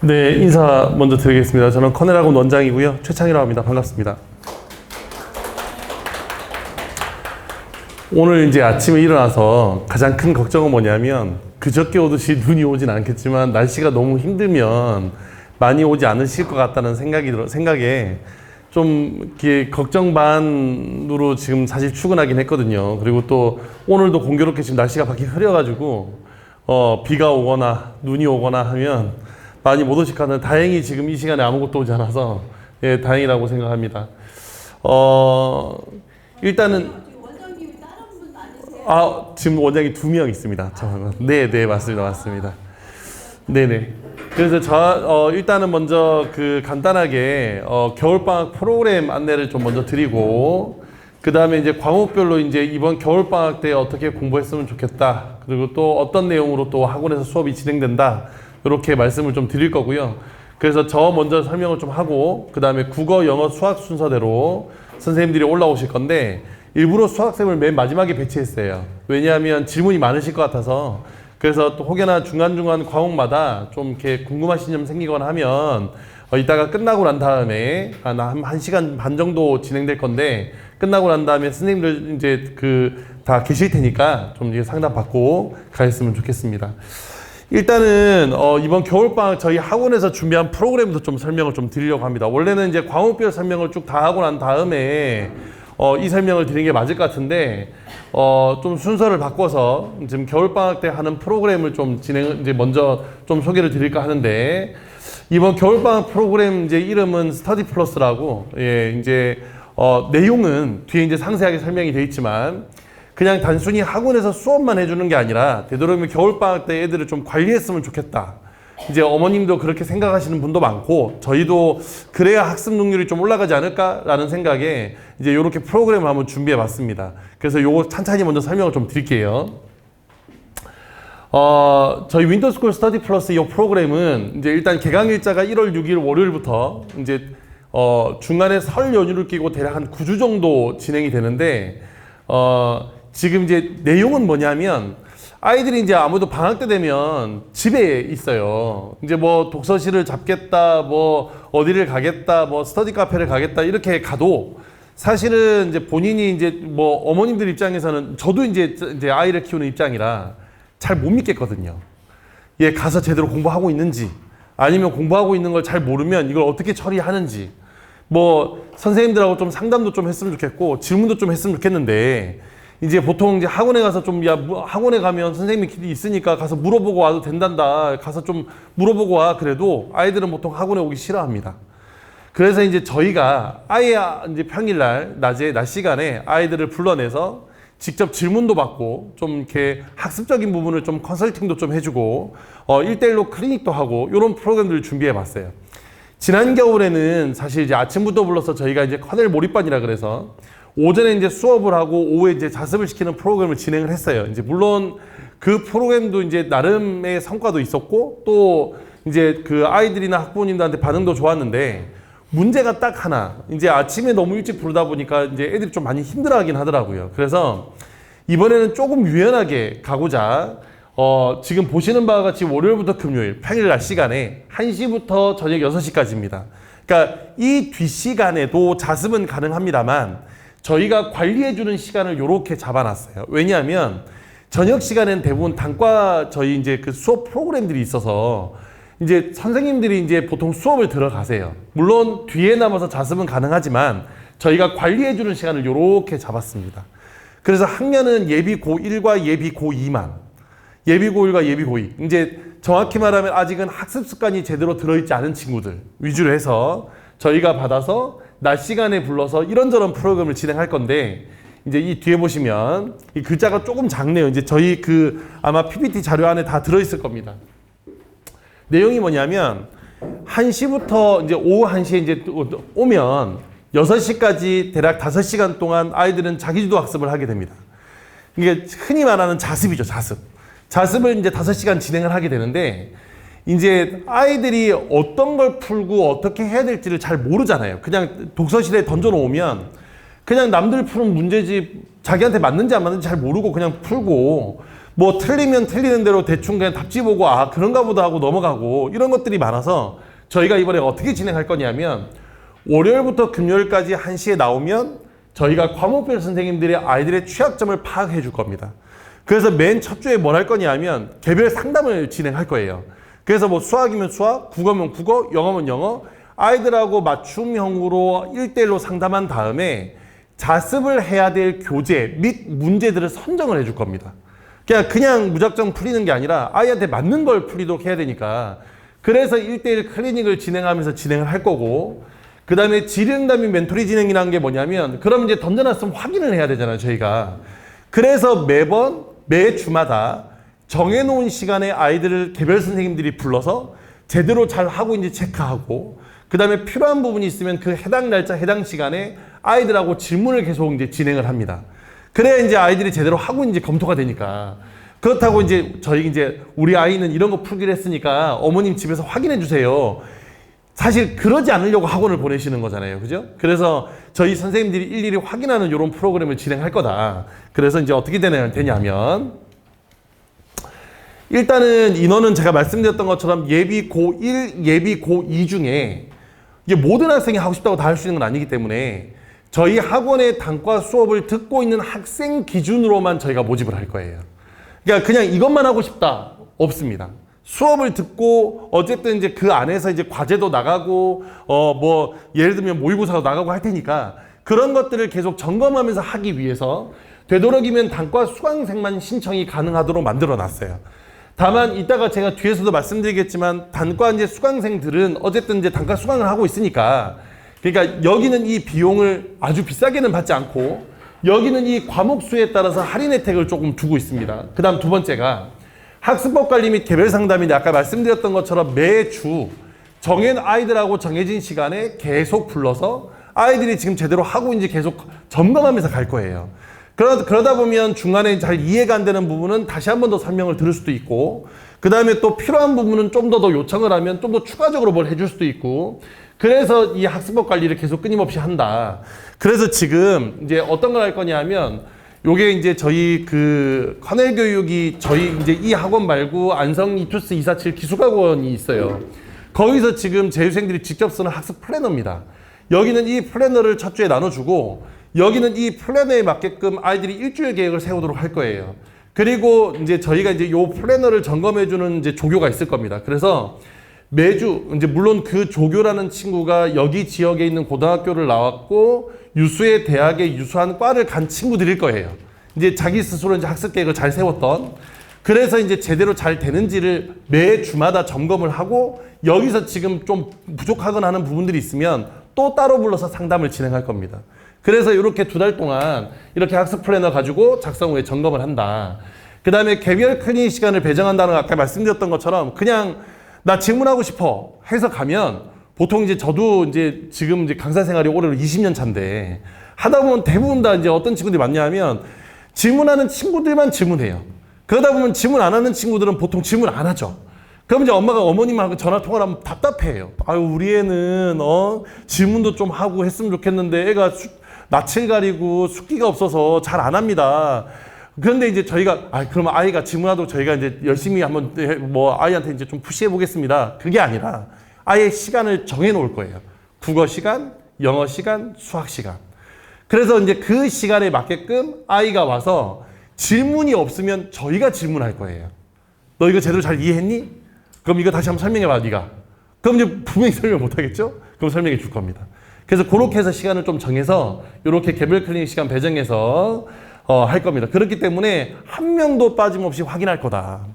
네, 인사 먼저 드리겠습니다. 저는 커넬학원 원장이고요. 최창이라고 합니다. 반갑습니다. 오늘 이제 아침에 일어나서 가장 큰 걱정은 뭐냐면 그저께 오듯이 눈이 오진 않겠지만 날씨가 너무 힘들면 많이 오지 않으실 것 같다는 생각이 들어 생각에 좀 이렇게 걱정 반으로 지금 사실 출근하긴 했거든요. 그리고 또 오늘도 공교롭게 지금 날씨가 밖이 흐려가지고 어 비가 오거나 눈이 오거나 하면 많이 못 오실 거는 다행히 지금 이 시간에 아무것도 오지 않아서 예 다행이라고 생각합니다. 어 일단은? 아 지금 원장이 두 명 있습니다. 저, 네, 네 맞습니다, 맞습니다. 네 네. 그래서 저 어, 일단은 먼저 그 간단하게 어, 겨울방학 프로그램 안내를 좀 먼저 드리고 그 다음에 이제 과목별로 이제 이번 겨울방학 때 어떻게 공부했으면 좋겠다. 그리고 또 어떤 내용으로 또 학원에서 수업이 진행된다. 이렇게 말씀을 좀 드릴 거고요. 그래서 저 먼저 설명을 좀 하고 그 다음에 국어, 영어, 수학 순서대로 선생님들이 올라오실 건데 일부러 수학쌤을 맨 마지막에 배치했어요. 왜냐하면 질문이 많으실 것 같아서 그래서 또 혹여나 중간중간 과목마다 좀 이렇게 궁금하신 점 생기거나 하면 어, 이따가 끝나고 난 다음에 한, 한, 한 시간 반 정도 진행될 건데 끝나고 난 다음에 선생님들 이제 그 다 계실 테니까 좀 이제 상담 받고 가셨으면 좋겠습니다. 일단은 어, 이번 겨울방학 저희 학원에서 준비한 프로그램도 좀 설명을 좀 드리려고 합니다. 원래는 이제 과목별 설명을 쭉 다 하고 난 다음에 어, 이 설명을 드리는 게 맞을 것 같은데 어, 좀 순서를 바꿔서 지금 겨울방학 때 하는 프로그램을 좀 진행 이제 먼저 좀 소개를 드릴까 하는데 이번 겨울방학 프로그램 이제 이름은 스터디 플러스라고 예 이제 어, 내용은 뒤에 이제 상세하게 설명이 돼 있지만 그냥 단순히 학원에서 수업만 해주는 게 아니라 되도록이면 겨울방학 때 애들을 좀 관리했으면 좋겠다. 이제 어머님도 그렇게 생각하시는 분도 많고 저희도 그래야 학습 능률이 좀 올라가지 않을까라는 생각에 이제 이렇게 프로그램을 한번 준비해 봤습니다. 그래서 요거 찬찬히 먼저 설명을 좀 드릴게요. 어, 저희 윈터스쿨 스터디 플러스 이 프로그램은 이제 일단 개강 일자가 1월 6일 월요일부터 이제 어, 중간에 설 연휴를 끼고 대략 한 9주 정도 진행이 되는데 어, 지금 이제 내용은 뭐냐면 아이들이 이제 아무래도 방학 때 되면 집에 있어요. 이제 뭐 독서실을 잡겠다, 뭐 어디를 가겠다, 뭐 스터디 카페를 가겠다 이렇게 가도 사실은 이제 본인이 이제 뭐 어머님들 입장에서는 저도 이제 이제 아이를 키우는 입장이라 잘 못 믿겠거든요. 얘 가서 제대로 공부하고 있는지 아니면 공부하고 있는 걸 잘 모르면 이걸 어떻게 처리하는지 뭐 선생님들하고 좀 상담도 좀 했으면 좋겠고 질문도 좀 했으면 좋겠는데 이제 보통 이제 학원에 가서 좀 야 학원에 가면 선생님이 있으니까 가서 물어보고 와도 된단다 가서 좀 물어보고 와 그래도 아이들은 보통 학원에 오기 싫어합니다. 그래서 이제 저희가 아예 이제 평일날 낮에 낮 시간에 아이들을 불러내서 직접 질문도 받고 좀 이렇게 학습적인 부분을 좀 컨설팅도 좀 해주고 어 1대1로 클리닉도 하고 이런 프로그램들을 준비해 봤어요. 지난 겨울에는 사실 이제 아침부터 불러서 저희가 이제 커넬 몰입반이라 그래서 오전에 이제 수업을 하고 오후에 이제 자습을 시키는 프로그램을 진행을 했어요. 이제 물론 그 프로그램도 이제 나름의 성과도 있었고 또 이제 그 아이들이나 학부모님들한테 반응도 좋았는데 문제가 딱 하나. 이제 아침에 너무 일찍 부르다 보니까 이제 애들이 좀 많이 힘들어하긴 하더라고요. 그래서 이번에는 조금 유연하게 가고자 어, 지금 보시는 바와 같이 월요일부터 금요일 평일 낮 시간에 1시부터 저녁 6시까지입니다. 그러니까 이 뒷시간에도 자습은 가능합니다만 저희가 관리해주는 시간을 이렇게 잡아놨어요. 왜냐하면 저녁 시간엔 대부분 단과 저희 이제 그 수업 프로그램들이 있어서 이제 선생님들이 이제 보통 수업을 들어가세요. 물론 뒤에 남아서 자습은 가능하지만 저희가 관리해주는 시간을 이렇게 잡았습니다. 그래서 학년은 예비 고1과 예비 고2만 예비 고1과 예비 고2 이제 정확히 말하면 아직은 학습 습관이 제대로 들어있지 않은 친구들 위주로 해서 저희가 받아서 낮 시간에 불러서 이런저런 프로그램을 진행할 건데 이제 이 뒤에 보시면 이 글자가 조금 작네요. 이제 저희 그 아마 PPT 자료 안에 다 들어있을 겁니다. 내용이 뭐냐면 1시부터 이제 오후 1시에 이제 또 오면 6시까지 대략 5시간 동안 아이들은 자기주도 학습을 하게 됩니다. 이게 흔히 말하는 자습이죠, 자습. 자습을 이제 5시간 진행을 하게 되는데 이제 아이들이 어떤 걸 풀고 어떻게 해야 될지를 잘 모르잖아요. 그냥 독서실에 던져 놓으면 그냥 남들 푸는 문제집 자기한테 맞는지 안 맞는지 잘 모르고 그냥 풀고 뭐 틀리면 틀리는 대로 대충 그냥 답지 보고 아 그런가 보다 하고 넘어가고 이런 것들이 많아서 저희가 이번에 어떻게 진행할 거냐면 월요일부터 금요일까지 1시에 나오면 저희가 과목별 선생님들이 아이들의 취약점을 파악해 줄 겁니다. 그래서 맨 첫 주에 뭘 할 거냐면 개별 상담을 진행할 거예요. 그래서 뭐 수학이면 수학, 국어면 국어, 영어면 영어. 아이들하고 맞춤형으로 1대1로 상담한 다음에 자습을 해야 될 교재 및 문제들을 선정을 해줄 겁니다. 그냥 그냥 무작정 풀리는 게 아니라 아이한테 맞는 걸 풀리도록 해야 되니까. 그래서 1대1 클리닉을 진행하면서 진행을 할 거고. 그 다음에 지령담이 멘토리 진행이라는 게 뭐냐면 그럼 이제 던져놨으면 확인을 해야 되잖아요 저희가. 그래서 매번 매 주마다 정해놓은 시간에 아이들을 개별 선생님들이 불러서 제대로 잘 하고 있는지 체크하고 그 다음에 필요한 부분이 있으면 그 해당 날짜 해당 시간에 아이들하고 질문을 계속 이제 진행을 합니다. 그래야 이제 아이들이 제대로 하고 있는지 검토가 되니까 그렇다고 이제 저희 이제 우리 아이는 이런 거 풀기로 했으니까 어머님 집에서 확인해 주세요. 사실 그러지 않으려고 학원을 보내시는 거잖아요. 그죠? 그래서 저희 선생님들이 일일이 확인하는 이런 프로그램을 진행할 거다. 그래서 이제 어떻게 되냐- 되냐면 일단은 인원은 제가 말씀드렸던 것처럼 예비 고1, 예비 고2 중에 이게 모든 학생이 하고 싶다고 다 할 수 있는 건 아니기 때문에 저희 학원의 단과 수업을 듣고 있는 학생 기준으로만 저희가 모집을 할 거예요. 그러니까 그냥 이것만 하고 싶다 없습니다. 수업을 듣고 어쨌든 이제 그 안에서 이제 과제도 나가고 어 뭐 예를 들면 모의고사도 나가고 할 테니까 그런 것들을 계속 점검하면서 하기 위해서 되도록이면 단과 수강생만 신청이 가능하도록 만들어 놨어요. 다만 이따가 제가 뒤에서도 말씀드리겠지만 단과 이제 수강생들은 어쨌든 이제 단과 수강을 하고 있으니까 그러니까 여기는 이 비용을 아주 비싸게는 받지 않고 여기는 이 과목 수에 따라서 할인 혜택을 조금 두고 있습니다. 그다음 두 번째가 학습법 관리 및 개별 상담인데 아까 말씀드렸던 것처럼 매주 정해진 아이들하고 정해진 시간에 계속 불러서 아이들이 지금 제대로 하고 있는지 계속 점검하면서 갈 거예요. 그러, 그러다 보면 중간에 잘 이해가 안 되는 부분은 다시 한 번 더 설명을 들을 수도 있고, 그 다음에 또 필요한 부분은 좀 더 더 요청을 하면 좀 더 추가적으로 뭘 해줄 수도 있고, 그래서 이 학습법 관리를 계속 끊임없이 한다. 그래서 지금 이제 어떤 걸 할 거냐 하면, 요게 이제 저희 그 커넬 교육이 저희 이제 이 학원 말고 안성 이투스 247 기숙학원이 있어요. 거기서 지금 재수생들이 직접 쓰는 학습 플래너입니다. 여기는 이 플래너를 첫 주에 나눠주고 여기는 이 플래너에 맞게끔 아이들이 일주일 계획을 세우도록 할 거예요. 그리고 이제 저희가 이제 요 플래너를 점검해 주는 이제 조교가 있을 겁니다. 그래서 매주 이제 물론 그 조교라는 친구가 여기 지역에 있는 고등학교를 나왔고 유수의 대학에 유수한 과를 간 친구들일 거예요. 이제 자기 스스로 이제 학습 계획을 잘 세웠던 그래서 이제 제대로 잘 되는지를 매 주마다 점검을 하고 여기서 지금 좀 부족하거나 하는 부분들이 있으면 또 따로 불러서 상담을 진행할 겁니다. 그래서 이렇게 두 달 동안 이렇게 학습 플래너 가지고 작성 후에 점검을 한다. 그 다음에 개별 클리닉 시간을 배정한다는 거 아까 말씀드렸던 것처럼 그냥 나 질문하고 싶어 해서 가면 보통 이제 저도 이제 지금 이제 강사 생활이 올해로 20년 차인데 하다 보면 대부분 다 이제 어떤 친구들이 많냐면 질문하는 친구들만 질문해요. 그러다 보면 질문 안 하는 친구들은 보통 질문 안 하죠. 그럼 이제 엄마가 어머님하고 전화 통화를 하면 답답해요. 아유, 우리 애는, 어, 질문도 좀 하고 했으면 좋겠는데 애가 수, 낯을 가리고 숙기가 없어서 잘 안 합니다. 그런데 이제 저희가, 아, 그러면 아이가 질문하도록 저희가 이제 열심히 한번 해- 뭐 아이한테 이제 좀 푸시해 보겠습니다. 그게 아니라 아예 시간을 정해 놓을 거예요. 국어 시간, 영어 시간, 수학 시간. 그래서 이제 그 시간에 맞게끔 아이가 와서 질문이 없으면 저희가 질문할 거예요. 너 이거 제대로 잘 이해했니? 그럼 이거 다시 한번 설명해 봐, 네가. 그럼 이제 분명히 설명 못 하겠죠? 그럼 설명해 줄 겁니다. 그래서 그렇게 해서 시간을 좀 정해서 이렇게 개별 클리닉 시간 배정해서 어, 할 겁니다. 그렇기 때문에 한 명도 빠짐없이 확인할 거다.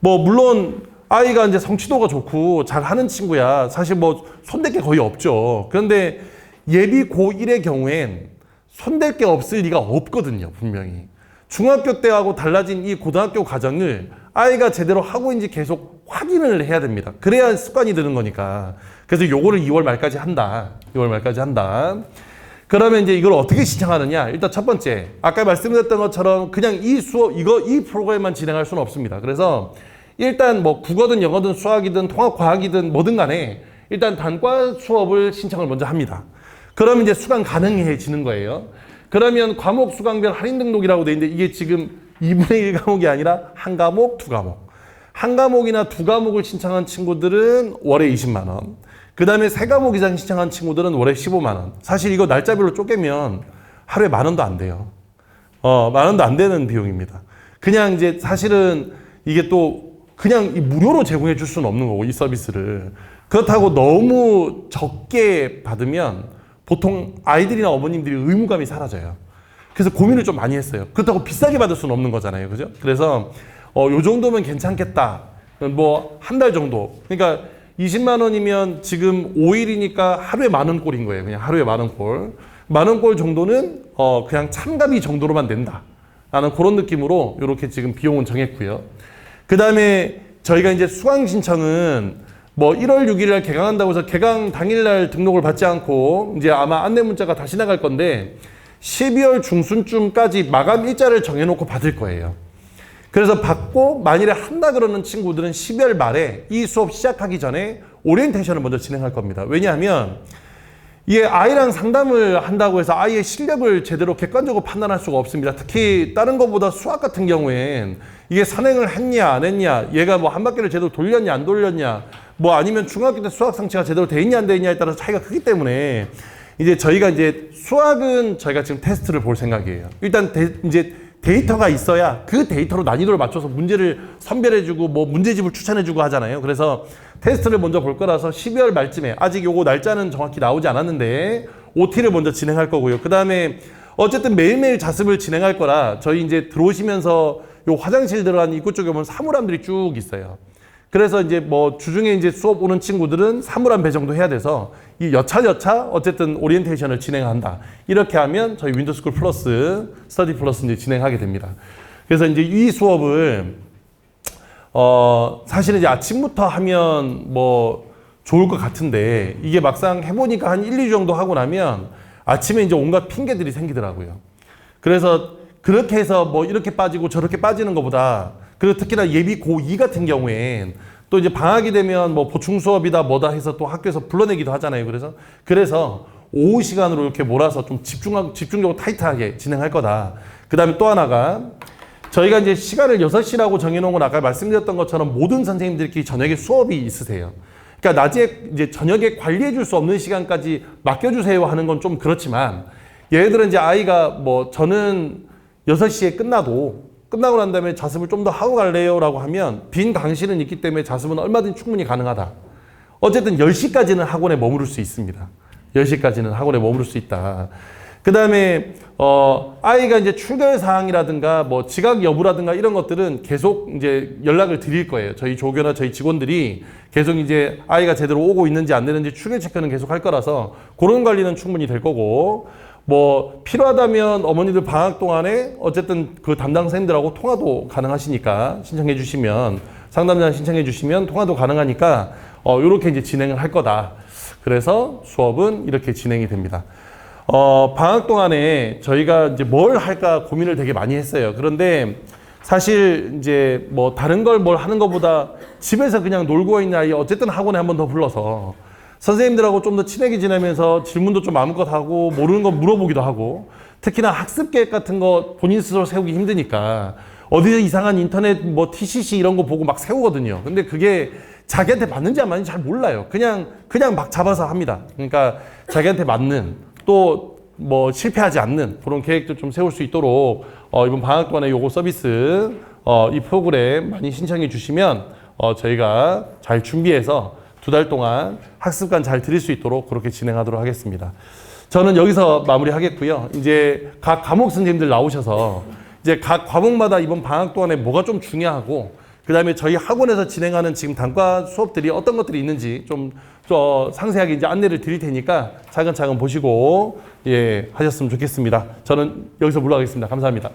뭐 물론 아이가 이제 성취도가 좋고 잘 하는 친구야. 사실 뭐 손댈 게 거의 없죠. 그런데 예비 고1의 경우엔 손댈 게 없을 리가 없거든요, 분명히. 중학교 때하고 달라진 이 고등학교 과정을 아이가 제대로 하고 있는지 계속 확인을 해야 됩니다. 그래야 습관이 드는 거니까. 그래서 요거를 2월 말까지 한다. 2월 말까지 한다. 그러면 이제 이걸 어떻게 신청하느냐? 일단 첫 번째, 아까 말씀드렸던 것처럼 그냥 이 수업, 이거, 이 프로그램만 진행할 수는 없습니다. 그래서 일단 뭐 국어든 영어든 수학이든 통합과학이든 뭐든 간에 일단 단과 수업을 신청을 먼저 합니다. 그러면 이제 수강 가능해지는 거예요. 그러면 과목 수강별 할인 등록이라고 돼 있는데 이게 지금 2분의 1 과목이 아니라 한 과목, 두 과목. 한 과목이나 두 과목을 신청한 친구들은 월에 20만 원. 그 다음에 세 과목 이상 신청한 친구들은 월에 15만 원. 사실 이거 날짜별로 쪼개면 하루에 만 원도 안 돼요. 어, 만 원도 안 되는 비용입니다. 그냥 이제 사실은 이게 또 그냥 이 무료로 제공해 줄 수는 없는 거고, 이 서비스를. 그렇다고 너무 적게 받으면 보통 아이들이나 어머님들이 의무감이 사라져요. 그래서 고민을 좀 많이 했어요. 그렇다고 비싸게 받을 수는 없는 거잖아요. 그죠? 그래서 어, 요 정도면 괜찮겠다. 뭐 한 달 정도. 그러니까 20만 원이면 지금 5일이니까 하루에 만 원 꼴인 거예요. 그냥 하루에 만 원 꼴. 만 원 꼴 정도는 어, 그냥 참가비 정도로만 낸다. 라는 그런 느낌으로 이렇게 지금 비용은 정했고요. 그 다음에 저희가 이제 수강 신청은 뭐 1월 6일 날 개강한다고 해서 개강 당일 날 등록을 받지 않고 이제 아마 안내 문자가 다시 나갈 건데 12월 중순쯤까지 마감 일자를 정해놓고 받을 거예요. 그래서 받고 만일에 한다 그러는 친구들은 12월 말에 이 수업 시작하기 전에 오리엔테이션을 먼저 진행할 겁니다. 왜냐하면 이게 아이랑 상담을 한다고 해서 아이의 실력을 제대로 객관적으로 판단할 수가 없습니다. 특히 다른 것보다 수학 같은 경우엔 이게 선행을 했냐 안 했냐 얘가 뭐 한 바퀴를 제대로 돌렸냐 안 돌렸냐 뭐 아니면 중학교 때 수학 상체가 제대로 돼 있냐 안 돼 있냐에 따라서 차이가 크기 때문에 이제 저희가 이제 수학은 저희가 지금 테스트를 볼 생각이에요. 일단 데, 이제 데이터가 있어야 그 데이터로 난이도를 맞춰서 문제를 선별해주고 뭐 문제집을 추천해주고 하잖아요. 그래서 테스트를 먼저 볼 거라서 12월 말쯤에 아직 요거 날짜는 정확히 나오지 않았는데 OT를 먼저 진행할 거고요. 그 다음에 어쨌든 매일매일 자습을 진행할 거라 저희 이제 들어오시면서 요 화장실 들어간 입구 쪽에 보면 사물함들이 쭉 있어요. 그래서 이제 뭐 주중에 이제 수업 오는 친구들은 사물함 배 정도 해야 돼서 이 여차여차 어쨌든 오리엔테이션을 진행한다. 이렇게 하면 저희 윈도스쿨 플러스, 스터디 플러스 이제 진행하게 됩니다. 그래서 이제 이 수업을 어 사실은 이제 아침부터 하면 뭐 좋을 것 같은데 이게 막상 해보니까 한 1, 2주 정도 하고 나면 아침에 이제 온갖 핑계들이 생기더라고요. 그래서 그렇게 해서 뭐 이렇게 빠지고 저렇게 빠지는 것보다 그리고 특히나 예비 고2 같은 경우엔 또 이제 방학이 되면 뭐 보충 수업이다 뭐다 해서 또 학교에서 불러내기도 하잖아요. 그래서 그래서 오후 시간으로 이렇게 몰아서 좀 집중하고 집중적으로 타이트하게 진행할 거다. 그다음에 또 하나가 저희가 이제 시간을 6시라고 정해놓은 건 아까 말씀드렸던 것처럼 모든 선생님들끼리 저녁에 수업이 있으세요. 그러니까 낮에 이제 저녁에 관리해 줄 수 없는 시간까지 맡겨 주세요 하는 건 좀 그렇지만 들어 이제 아이가 뭐 저는 6시에 끝나도 끝나고 난 다음에 자습을 좀 더 하고 갈래요라고 하면 빈 강실은 있기 때문에 자습은 얼마든지 충분히 가능하다. 어쨌든 10시까지는 학원에 머무를 수 있습니다. 10시까지는 학원에 머무를 수 있다. 그 다음에, 어, 아이가 이제 출결 사항이라든가 뭐 지각 여부라든가 이런 것들은 계속 이제 연락을 드릴 거예요. 저희 조교나 저희 직원들이 계속 이제 아이가 제대로 오고 있는지 안 되는지 출결 체크는 계속 할 거라서 그런 관리는 충분히 될 거고 뭐 필요하다면 어머니들 방학 동안에 어쨌든 그 담당 선생님들하고 통화도 가능하시니까 신청해 주시면 상담자 신청해 주시면 통화도 가능하니까 어 요렇게 이제 진행을 할 거다. 그래서 수업은 이렇게 진행이 됩니다. 어 방학 동안에 저희가 이제 뭘 할까 고민을 되게 많이 했어요. 그런데 사실 이제 뭐 다른 걸 뭘 하는 것보다 집에서 그냥 놀고 있는 아이 어쨌든 학원에 한 번 더 불러서 선생님들하고 좀 더 친하게 지내면서 질문도 좀 마음껏 하고 모르는 거 물어보기도 하고 특히나 학습 계획 같은 거 본인 스스로 세우기 힘드니까 어디서 이상한 인터넷 뭐 TCC 이런 거 보고 막 세우거든요. 근데 그게 자기한테 맞는지 안 맞는지 잘 몰라요. 그냥 그냥 막 잡아서 합니다. 그러니까 자기한테 맞는 또 뭐 실패하지 않는 그런 계획도 좀 세울 수 있도록 어, 이번 방학 동안에 요거 서비스 어, 이 프로그램 많이 신청해 주시면 어, 저희가 잘 준비해서 두 달 동안 학습관 잘 들을 수 있도록 그렇게 진행하도록 하겠습니다. 저는 여기서 마무리하겠고요. 이제 각 과목 선생님들 나오셔서 이제 각 과목마다 이번 방학 동안에 뭐가 좀 중요하고 그 다음에 저희 학원에서 진행하는 지금 단과 수업들이 어떤 것들이 있는지 좀, 좀 상세하게 이제 안내를 드릴 테니까 차근차근 보시고 예 하셨으면 좋겠습니다. 저는 여기서 물러가겠습니다. 감사합니다.